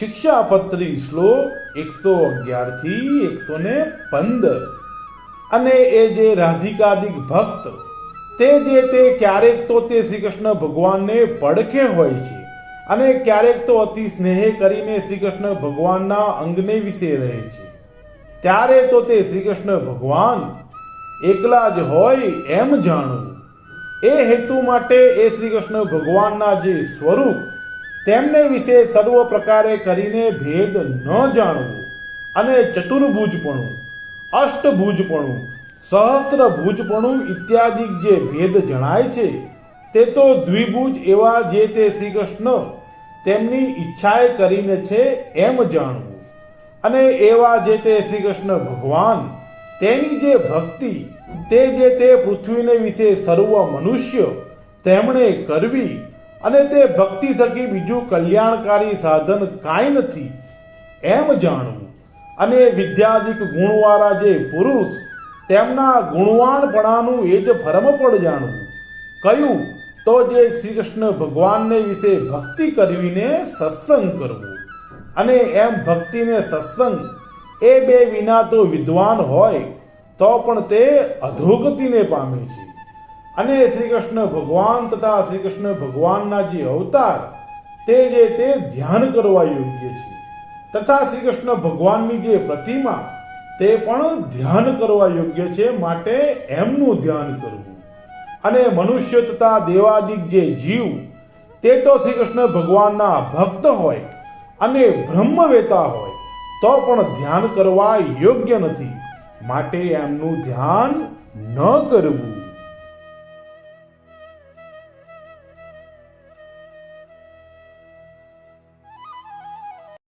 શિક્ષાપત્રી શ્લોક એકસો અગિયારથી એકસો ને પંદર. અને એ જે રાધિકાદિક ભક્ત, તે જે તે ક્યારેક તો તે શ્રી કૃષ્ણ ભગવાનને પડખે હોય છે અને ક્યારેક તો અતિ સ્નેહ કરીને શ્રી કૃષ્ણ ભગવાનના અંગને વિશે રહે છે. ત્યારે તો તે શ્રી કૃષ્ણ ભગવાન એકલા જ હોય એમ જાણવું. એ હેતુ માટે એ શ્રી કૃષ્ણ ભગવાનના જે સ્વરૂપ તેમને વિશે સર્વ પ્રકારે કરીને ભેદ ન જાણવું અને ચતુર્ભુજપણું, અષ્ટભુજપણું, સહસ્ત્રભુજપણું ઇત્યાદિ જે ભેદ જણાય છે, તે તો દ્વિભુજ એવા જે તે શ્રી કૃષ્ણ તેમની ઈચ્છાએ કરીને છે એમ જાણવું. અને એવા જે તે શ્રી કૃષ્ણ ભગવાન, તેની જે ભક્તિ, તે જે તે પૃથ્વીને વિશે સર્વ મનુષ્ય તેમણે કરવી અને તે ભક્તિ થકી બીજું કલ્યાણકારી સાધન કાંઈ નથી. એમ જાણવું. અને વિદ્યાધિક ગુણવાળા જે પુરુષ, તેમના ગુણવાનપણાનું એ જ ફરમપડ જાણવું. કયું તો જે શ્રી કૃષ્ણ ભગવાનને વિશે ભક્તિ કરવીને સત્સંગ કરવો. અને એમ ભક્તિને સત્સંગ એ બે વિના તો વિદ્વાન હોય, તો પણ તે અધોગતિને પામે છે. અને શ્રી કૃષ્ણ ભગવાન તથા શ્રી કૃષ્ણ ભગવાનના જે અવતાર, તે જે તે ધ્યાન કરવા યોગ્ય છે. તથા શ્રી કૃષ્ણ ભગવાનની જે પ્રતિમા, તે પણ ધ્યાન કરવા યોગ્ય છે માટે એમનું ધ્યાન કરવું. અને મનુષ્ય તથા દેવાદિક જે જીવ, તે તો શ્રી કૃષ્ણ ભગવાનના ભક્ત હોય અને બ્રહ્મવેતા હોય, તો પણ ધ્યાન કરવા યોગ્ય નથી. માટે એમનું ધ્યાન ન કરવું.